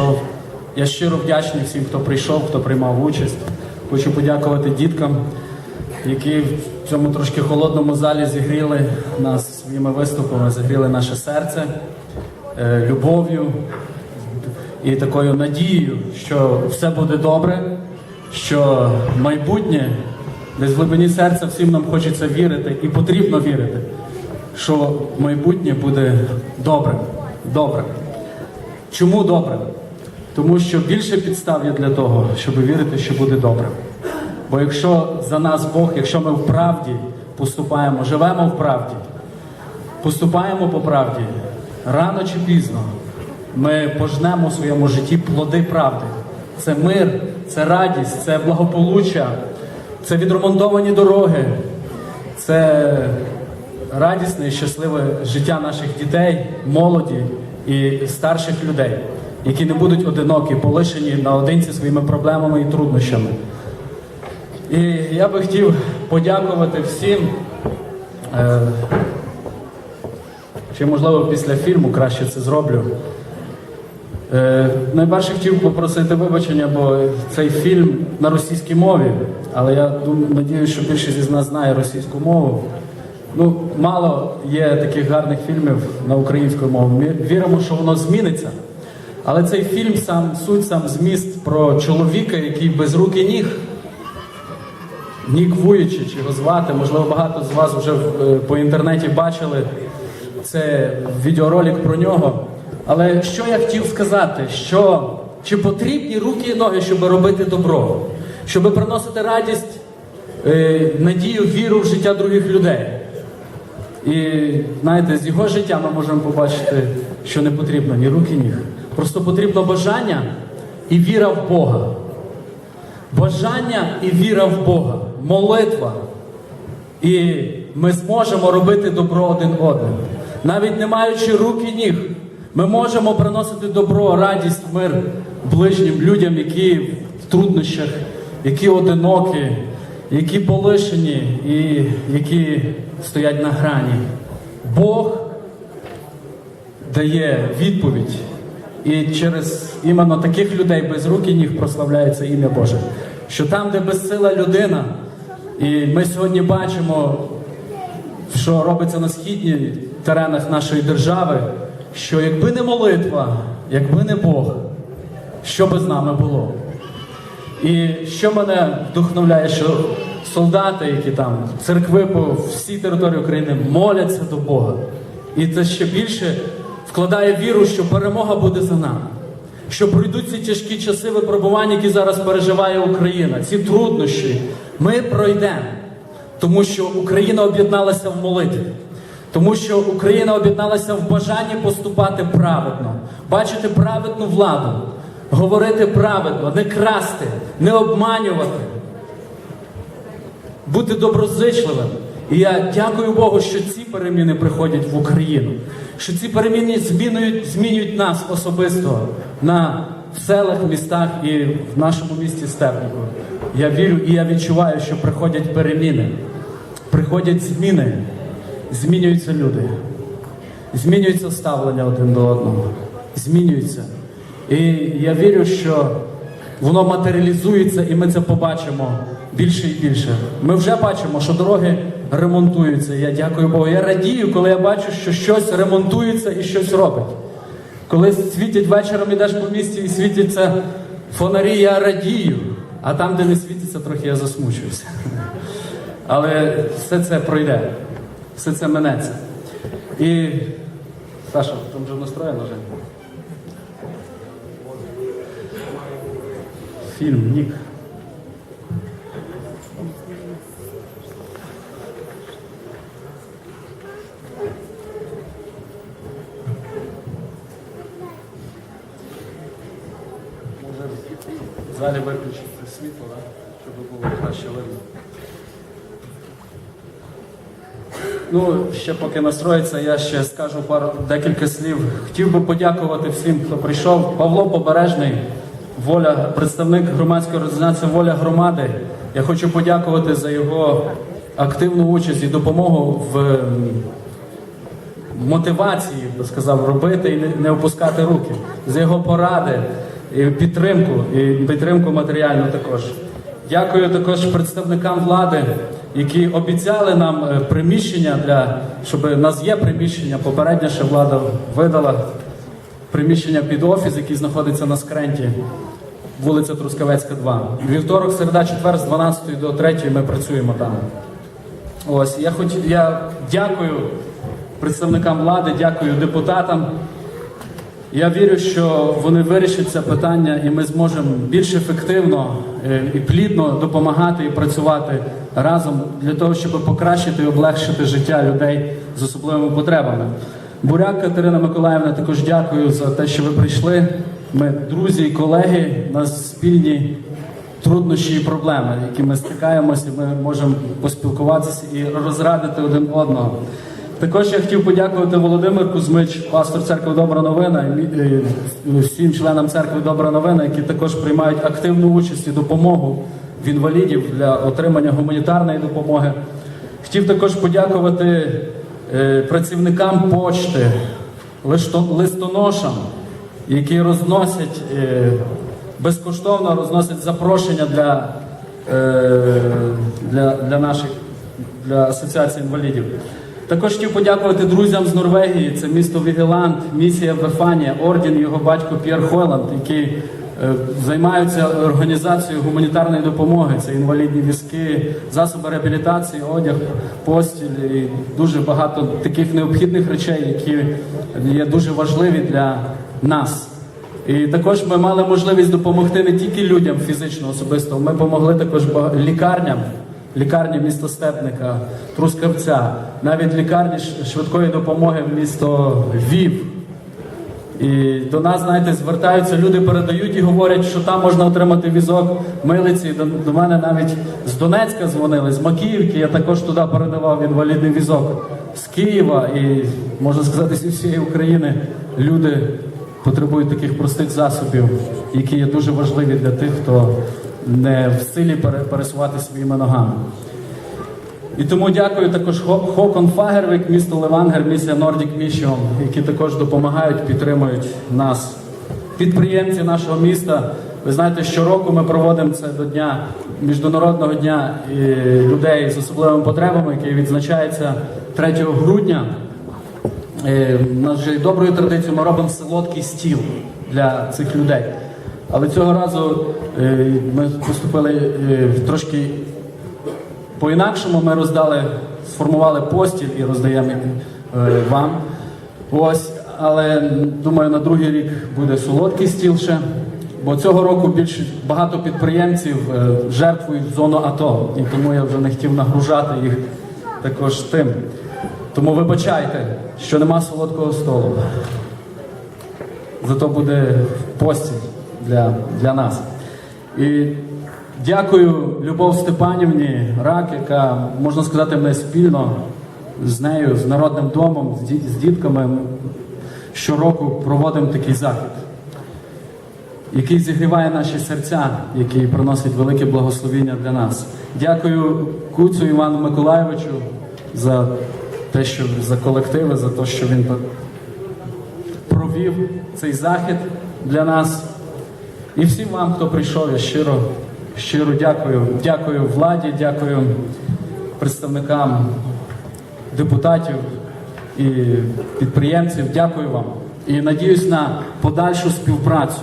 прийшов. Я щиро вдячний всім, хто прийшов, хто приймав участь. Хочу подякувати діткам, які в цьому трошки холодному залі зігріли нас своїми виступами, зігріли наше серце е, любов'ю і такою надією, що все буде добре, що майбутнє десь в глибині серця всім нам хочеться вірити і потрібно вірити, що майбутнє буде добре. Добре. Чому добре? Тому що більше підстав є для того, щоб вірити, що буде добре. Бо якщо за нас Бог, якщо ми в правді поступаємо, живемо в правді, поступаємо по правді, рано чи пізно ми пожнемо у своєму житті плоди правди. Це мир, це радість, це благополуччя, це відремонтовані дороги, це радісне і щасливе життя наших дітей, молоді і старших людей, які не будуть одинокі, полишені наодинці своїми проблемами і труднощами. І я би хотів подякувати всім. Е, чи можливо після фільму краще це зроблю. Е, найперше хотів попросити вибачення, бо цей фільм на російській мові, але я думаю, надіюсь, що більшість із нас знає російську мову. Ну, мало є таких гарних фільмів на українську мову. Ми віримо, що воно зміниться. Але цей фільм сам суть, сам зміст про чоловіка, який без руки ніг. Нік Вуючич його звати. Можливо, багато з вас вже е, по інтернеті бачили. Це відеоролик про нього. Але що я хотів сказати, що чи потрібні руки і ноги, щоб робити добро, щоб приносити радість, е, надію, віру в життя других людей. І знаєте, з його життя ми можемо побачити, що не потрібно ні руки, ні ніг. Просто потрібно бажання і віра в Бога. Бажання і віра в Бога, молитва. І ми зможемо робити добро один одним. Навіть не маючи рук і ніг, ми можемо приносити добро, радість, мир ближнім людям, які в труднощах, які одинокі, які полишені і які стоять на грані. Бог дає відповідь. І через іменно таких людей без рук і ніг прославляється ім'я Боже. Що там, де безсила людина, і ми сьогодні бачимо, що робиться на східних теренах нашої держави, що якби не молитва, якби не Бог, що би з нами було? І що мене вдохновляє, що солдати, які там, церкви по всій території України моляться до Бога. І це ще більше вкладає віру, що перемога буде за нами. Що пройдуть ці тяжкі часи випробувань, які зараз переживає Україна, ці труднощі, ми пройдемо. Тому що Україна об'єдналася в молитві. Тому що Україна об'єдналася в бажанні поступати праведно, бачити праведну владу, говорити праведно, не красти, не обманювати, бути доброзичливим. І я дякую Богу, що ці переміни приходять в Україну, що ці переміни змінюють, змінюють нас особисто на в селах, містах і в нашому місті Степнику. Я вірю і я відчуваю, що приходять переміни, приходять зміни, змінюються люди, змінюється ставлення один до одного, змінюється. І я вірю, що воно матеріалізується, і ми це побачимо більше і більше. Ми вже бачимо, що дороги ремонтуються. Я дякую Богу. Я радію, коли я бачу, що щось ремонтується і щось робить. Коли світять вечором, ідеш по місті і світяться фонарі, я радію. А там, де не світиться, трохи я засмучуюся. Але все це пройде, все це минеться. І Саша, там вже настроєно вже. Фільм Нік. В залі виключити світло, да? щоб було краще видно. Ну, ще поки настроїться, я ще скажу пару декілька слів. Хотів би подякувати всім, хто прийшов. Павло Побережний, воля, представник громадської організації Воля громади. Я хочу подякувати за його активну участь і допомогу в мотивації, би сказав, робити і не опускати руки, за його поради, підтримку, і підтримку матеріальну також. Дякую також представникам влади, які обіцяли нам е, приміщення для щоб нас є приміщення. Попередня ще влада видала приміщення під офіс, який знаходиться на скренті, вулиця Трускавецька, 2. Вівторок, середа, четвер з 12 до 3 ми працюємо там. Ось я хоч я дякую представникам влади, дякую депутатам. Я вірю, що вони вирішать це питання, і ми зможемо більш ефективно е, і плідно допомагати і працювати разом для того, щоб покращити і облегшити життя людей з особливими потребами. Буряк Катерина Миколаївна, також дякую за те, що ви прийшли. Ми друзі і колеги, у нас спільні труднощі і проблеми, які ми стикаємося, ми можемо поспілкуватися і розрадити один одного. Також я хотів подякувати Володимир Кузьмич, пастор церкви Добра новина, і всім членам церкви Добра новина, які також приймають активну участь і допомогу в інвалідів для отримання гуманітарної допомоги. Хотів також подякувати е, працівникам почти, листоношам, які розносять е, безкоштовно розносять запрошення для, е, для, для наших для асоціації інвалідів. Також хотів подякувати друзям з Норвегії. Це місто Вігеланд, місія Вефанія, орден його батько П'єр Хойланд, які е, займаються організацією гуманітарної допомоги. Це інвалідні візки, засоби реабілітації, одяг, постіль і дуже багато таких необхідних речей, які є дуже важливі для нас. І також ми мали можливість допомогти не тільки людям фізично особисто, ми допомогли також лікарням, лікарні міста Степника, Трускавця, навіть лікарні швидкої допомоги в місто Львів. І до нас, знаєте, звертаються, люди передають і говорять, що там можна отримати візок милиці. До, до мене навіть з Донецька дзвонили, з Макіївки. Я також туди передавав інвалідний візок з Києва і можна сказати, зі всієї України люди потребують таких простих засобів, які є дуже важливі для тих, хто не в силі пере- пересувати своїми ногами. І тому дякую також Хо- Хокон Фагервик, місто Левангер, місія Nordic Mission, які також допомагають, підтримують нас. Підприємці нашого міста. Ви знаєте, щороку ми проводимо це до дня міжнародного дня е, людей з особливими потребами, який відзначається 3 грудня. Е, У нас вже доброю традицією ми робимо солодкий стіл для цих людей. Але цього разу е, ми поступили е, трошки по-інакшому ми роздали, сформували постіль і роздаємо е, вам. Ось, але думаю, на другий рік буде солодкий стіл ще. Бо цього року більше багато підприємців жертвують зону АТО, і тому я вже не хотів нагружати їх також тим. Тому вибачайте, що нема солодкого столу. Зато буде постіль для, для нас. І дякую Любов Степанівні Рак, яка, можна сказати, ми спільно з нею, з Народним домом, з, ді- з дітками щороку проводимо такий захід, який зігріває наші серця, який приносить велике благословіння для нас. Дякую Куцю Івану Миколайовичу за те, що за колективи, за те, що він провів цей захід для нас. І всім вам, хто прийшов, я щиро, щиро дякую. Дякую владі, дякую представникам депутатів і підприємців. Дякую вам. І надіюсь на подальшу співпрацю.